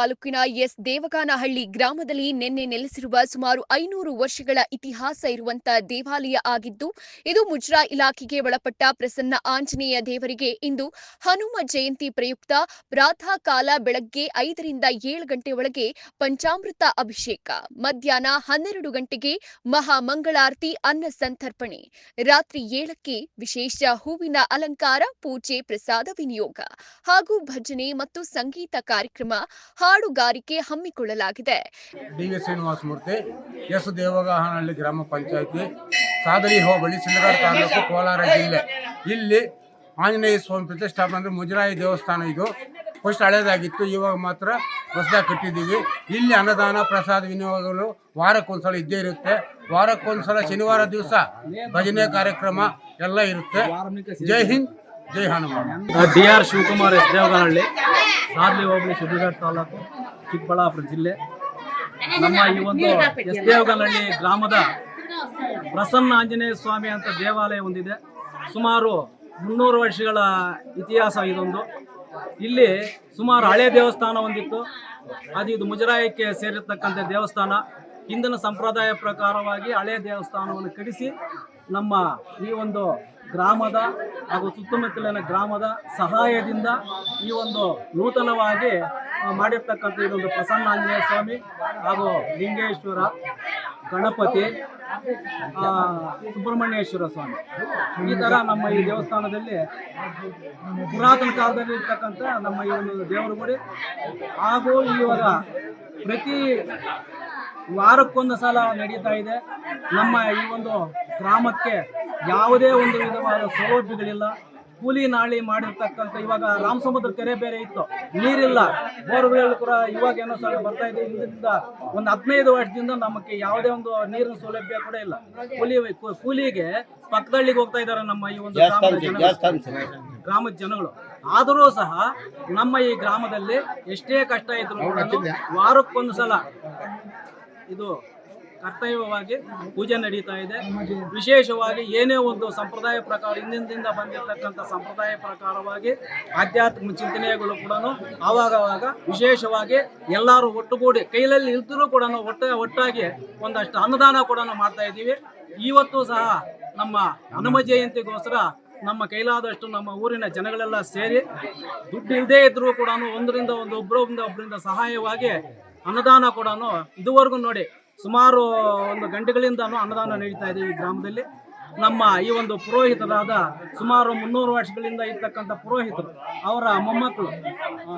ತಾಲೂಕಿನ ಎಸ್. ದೇವಗಾನಹಳ್ಳಿ ಗ್ರಾಮದಲ್ಲಿ ನಿನ್ನೆ ನೆಲೆಸಿರುವ ಸುಮಾರು ಐನೂರು ವರ್ಷಗಳ ಇತಿಹಾಸ ಇರುವಂತ ದೇವಾಲಯ ಆಗಿದ್ದು, ಇದು ಮುಜ್ರಾ ಇಲಾಖೆಗೆ ಒಳಪಟ್ಟ ಪ್ರಸನ್ನ ಆಂಜನೇಯ ದೇವರಿಗೆ ಇಂದು ಹನುಮ ಜಯಂತಿ ಪ್ರಯುಕ್ತ ಪ್ರಾತಃ ಕಾಲ ಬೆಳಗ್ಗೆ ಐದರಿಂದ ಏಳು ಗಂಟೆ ಒಳಗೆ ಪಂಚಾಮೃತ ಅಭಿಷೇಕ, ಮಧ್ಯಾಹ್ನ ಹನ್ನೆರಡು ಗಂಟೆಗೆ ಮಹಾಮಂಗಳಾರತಿ ಅನ್ನ ಸಂತರ್ಪಣೆ, ರಾತ್ರಿ ಏಳಕ್ಕೆ ವಿಶೇಷ ಹೂವಿನ ಅಲಂಕಾರ, ಪೂಜೆ, ಪ್ರಸಾದ, ವಿನಿಯೋಗ ಹಾಗೂ ಭಜನೆ ಮತ್ತು ಸಂಗೀತ ಕಾರ್ಯಕ್ರಮ ಹಾಡುಗಾರಿಕೆ ಹಮ್ಮಿಕೊಳ್ಳಲಾಗಿದೆ. D V Srinivasa Murthy, S Devagahanahalli ಗ್ರಾಮ ಪಂಚಾಯತಿ, ಸಾದರಿ ಹೋಬಳಿ ಸಿಂಧಗಾರ ತಾಲೂಕು ಕೋಲಾರ ಜಿಲ್ಲೆ. ಇಲ್ಲಿ ಆಂಜನೇಯ ಸ್ವಾಮಿ ಪ್ರತಿಷ್ಠಾಪನೆ ಅಂದರೆ ಮುಜರಾಯಿ ದೇವಸ್ಥಾನ ಇದು. ಫಸ್ಟ್ ಹಳೇದಾಗಿತ್ತು, ಇವಾಗ ಮಾತ್ರ ಹೊಸದಾಗಿ ಕಟ್ಟಿದ್ದೀವಿ. ಇಲ್ಲಿ ಅನ್ನದಾನ, ಪ್ರಸಾದ, ವಿನಿಯೋಗಗಳು ವಾರಕ್ಕೊಂದ್ಸಲ ಇದ್ದೇ ಇರುತ್ತೆ. ವಾರಕ್ಕೊಂದ್ಸಲ ಶನಿವಾರ ದಿವಸ ಭಜನೆ ಕಾರ್ಯಕ್ರಮ ಎಲ್ಲ ಇರುತ್ತೆ. Jai Hind. Jai Hanuman. D R Shivakumar S Devaganahalli, ಸಾರ್ಲಿ ಹೋಬಳಿ ಸಿದ್ಧಗಢ ತಾಲೂಕು, ಚಿಕ್ಕಬಳ್ಳಾಪುರ ಜಿಲ್ಲೆ. ನಮ್ಮ ಈ ಒಂದು ಎಸ್ ದೇವಗನಹಳ್ಳಿ ಗ್ರಾಮದ ಪ್ರಸನ್ನ ಆಂಜನೇಯ ಸ್ವಾಮಿ ಅಂತ ದೇವಾಲಯ ಹೊಂದಿದೆ ಸುಮಾರು ಮುನ್ನೂರು ವರ್ಷಗಳ ಇತಿಹಾಸ ಇದೊಂದು. ಇಲ್ಲಿ ಸುಮಾರು ಹಳೆ ದೇವಸ್ಥಾನ ಹೊಂದಿತ್ತು ಅದು ಇದು ಮುಜರಾಯಕ್ಕೆ ಸೇರಿರ್ತಕ್ಕಂಥ ದೇವಸ್ಥಾನ. ಹಿಂದಿನ ಸಂಪ್ರದಾಯ ಪ್ರಕಾರವಾಗಿ ಹಳೆ ದೇವಸ್ಥಾನವನ್ನು ಕಡಿಸಿ ನಮ್ಮ ಈ ಒಂದು ಗ್ರಾಮದ ಹಾಗೂ ಸುತ್ತಮುತ್ತಲಿನ ಗ್ರಾಮದ ಸಹಾಯದಿಂದ ಈ ಒಂದು ನೂತನವಾಗಿ ಮಾಡಿರ್ತಕ್ಕಂಥ ಇದೊಂದು ಪ್ರಸನ್ನ ಆಂಜನೇಯ ಸ್ವಾಮಿ ಹಾಗೂ ಲಿಂಗೇಶ್ವರ ಗಣಪತಿ ಸುಬ್ರಹ್ಮಣ್ಯೇಶ್ವರ ಸ್ವಾಮಿ. ಈ ಥರ ನಮ್ಮ ಈ ದೇವಸ್ಥಾನದಲ್ಲಿ ಪುರಾತನ ಕಾಲದಲ್ಲಿ ಇರ್ತಕ್ಕಂಥ ನಮ್ಮ ಈ ಒಂದು ದೇವರ ಗುಡಿ ಹಾಗೂ ಇವಾಗ ಪ್ರತಿ ವಾರಕ್ಕೊಂದು ಸಲ ನಡೀತಾ ಇದೆ. ನಮ್ಮ ಈ ಒಂದು ಗ್ರಾಮಕ್ಕೆ ಯಾವುದೇ ಒಂದು ವಿಧವಾದ ಸೌಲಭ್ಯಗಳಿಲ್ಲ. ಕೂಲಿ ನಾಳಿ ಮಾಡಿರ್ತಕ್ಕಂಥ ಇವಾಗ ರಾಮಸಮುದ್ರ ಕೆರೆ ಬೇರೆ ಇತ್ತು. ನೀರಿಲ್ಲ. ಬೋರ್ವೆಲ್ ಕೂಡ ಇವಾಗ ಏನೋ ಸಲ ಬರ್ತಾ ಇದೆ. ಇದರಿಂದ ಒಂದು ಹದಿನೈದು ವರ್ಷದಿಂದ ನಮಗೆ ಯಾವುದೇ ಒಂದು ನೀರಿನ ಸೌಲಭ್ಯ ಕೂಡ ಇಲ್ಲ. ಕೂಲಿ ಕೂಲಿಗೆ ಪಕ್ಕದಳ್ಳಿಗೆ ಹೋಗ್ತಾ ಇದ್ದಾರೆ ನಮ್ಮ ಈ ಒಂದು. ಗ್ರಾಮದ ಜನಗಳು. ಆದರೂ ಸಹ ನಮ್ಮ ಈ ಗ್ರಾಮದಲ್ಲಿ ಎಷ್ಟೇ ಕಷ್ಟ ಇದ್ರು ವಾರಕ್ಕೊಂದು ಸಲ ಇದು ಕರ್ತವ್ಯವಾಗಿ ಪೂಜೆ ನಡೀತಾ ಇದೆ. ವಿಶೇಷವಾಗಿ ಏನೇ ಒಂದು ಸಂಪ್ರದಾಯ ಪ್ರಕಾರ ಹಿಂದಿನಿಂದ ಬಂದಿರತಕ್ಕಂಥ ಸಂಪ್ರದಾಯ ಪ್ರಕಾರವಾಗಿ ಆಧ್ಯಾತ್ಮ ಚಿಂತನೆಗಳು ಕೂಡ ಆವಾಗವಾಗ ಆವಾಗ ವಿಶೇಷವಾಗಿ ಎಲ್ಲರೂ ಒಟ್ಟುಗೂಡಿ ಕೈಲಲ್ಲಿ ಇಲ್ದರೂ ಕೂಡ ಒಟ್ಟ ಒಟ್ಟಾಗಿ ಒಂದಷ್ಟು ಅನುದಾನ ಕೂಡ ಮಾಡ್ತಾ ಇದ್ದೀವಿ. ಇವತ್ತು ಸಹ ನಮ್ಮ ಹನುಮ ಜಯಂತಿಗೋಸ್ಕರ ನಮ್ಮ ಕೈಲಾದಷ್ಟು ನಮ್ಮ ಊರಿನ ಜನಗಳೆಲ್ಲ ಸೇರಿ ದುಡ್ಡು ಇಲ್ಲದೇ ಇದ್ರೂ ಕೂಡ ಒಂದರಿಂದ ಒಂದು ಒಬ್ಬರಿಂದ ಒಬ್ಬರಿಂದ ಸಹಾಯವಾಗಿ ಅನ್ನದಾನ ಕೂಡ ಇದುವರೆಗೂ ನೋಡಿ ಸುಮಾರು ಒಂದು ಗಂಟೆಗಳಿಂದ ಅನ್ನದಾನ ನಡೀತಾ ಇದೆ ಈ ಗ್ರಾಮದಲ್ಲಿ. ನಮ್ಮ ಈ ಒಂದು ಪುರೋಹಿತರಾದ ಸುಮಾರು ಮುನ್ನೂರು ವರ್ಷಗಳಿಂದ ಇರ್ತಕ್ಕಂಥ ಪುರೋಹಿತರು ಅವರ ಮೊಮ್ಮಕ್ಕಳು ಆ,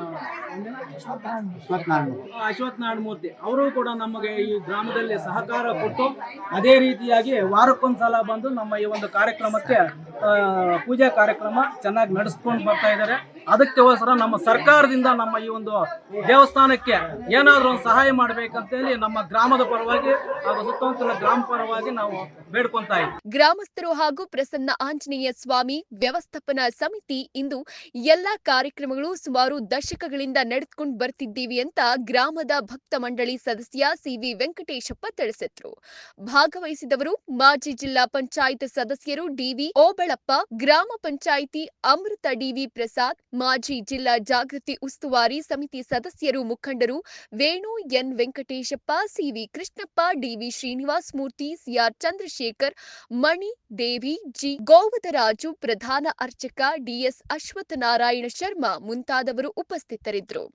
ಆ, ಅಶ್ವಥ್ ನಾರಾಯಣ ಮೂರ್ತಿ ಅವರು ಕೂಡ ನಮಗೆ ಈ ಗ್ರಾಮದಲ್ಲಿ ಸಹಕಾರ ಕೊಟ್ಟು ಅದೇ ರೀತಿಯಾಗಿ ವಾರಕ್ಕೊಂದು ಸಲ ಬಂದು ನಮ್ಮ ಈ ಒಂದು ಕಾರ್ಯಕ್ರಮಕ್ಕೆ ಪೂಜಾ ಕಾರ್ಯಕ್ರಮ ಚೆನ್ನಾಗಿ ನಡೆಸ್ಕೊಂಡು ಬರ್ತಾ ಇದ್ದಾರೆ. ಅದಕ್ಕೋಸ್ಕರ ನಮ್ಮ ಸರ್ಕಾರದಿಂದ ನಮ್ಮ ಈ ಒಂದು ದೇವಸ್ಥಾನಕ್ಕೆ ಏನಾದರೂ ಒಂದು ಸಹಾಯ ಮಾಡಬೇಕಂತೇಳಿ ನಮ್ಮ ಗ್ರಾಮದ ಪರವಾಗಿ ಹಾಗೂ ಸುತ್ತಮುತ್ತಲ ಗ್ರಾಮ ಪರವಾಗಿ ನಾವು ಬೇಡ್ಕೊಂತಾ ಇದ್ದೀವಿ. ಗ್ರಾಮಸ್ಥರು ಹಾಗೂ ಪ್ರಸನ್ನ ಆಂಜನೇಯ ಸ್ವಾಮಿ ವ್ಯವಸ್ಥಾಪನಾ ಸಮಿತಿ ಇಂದು ಎಲ್ಲಾ ಕಾರ್ಯಕ್ರಮಗಳು ಸುಮಾರು ದಶಕಗಳಿಂದ ನಡೆದುಕೊಂಡು ಬರ್ತಿದ್ದೀವಿ ಅಂತ ಗ್ರಾಮದ ಭಕ್ತ ಮಂಡಳಿ ಸದಸ್ಯ ಸಿವಿ ವೆಂಕಟೇಶಪ್ಪ ತಿಳಿಸಿದ್ರು. ಭಾಗವಹಿಸಿದವರು ಮಾಜಿ ಜಿಲ್ಲಾ ಪಂಚಾಯತ್ ಸದಸ್ಯರು ಡಿವಿ ಓಬಳಪ್ಪ ಗ್ರಾಮ ಪಂಚಾಯಿತಿ ಅಮೃತ ಡಿವಿ ಪ್ರಸಾದ್, ಮಾಜಿ ಜಿಲ್ಲಾ ಜಾಗೃತಿ ಉಸ್ತುವಾರಿ ಸಮಿತಿ ಸದಸ್ಯರು ಮುಖಂಡರು Venu N Venkateshappa, C V Krishnappa, D V Srinivas Murthy, C R Chandrashekhar, Mani Devi, G. Govindaraju, ಪ್ರಧಾನ ಅರ್ಚಕ ಡಿಎಸ್ ಅಶ್ವತ್ಥನಾರಾಯಣ ಶರ್ಮಾ ಮುಂತಾದವರು ಉಪಸ್ಥಿತರಿದ್ದರು.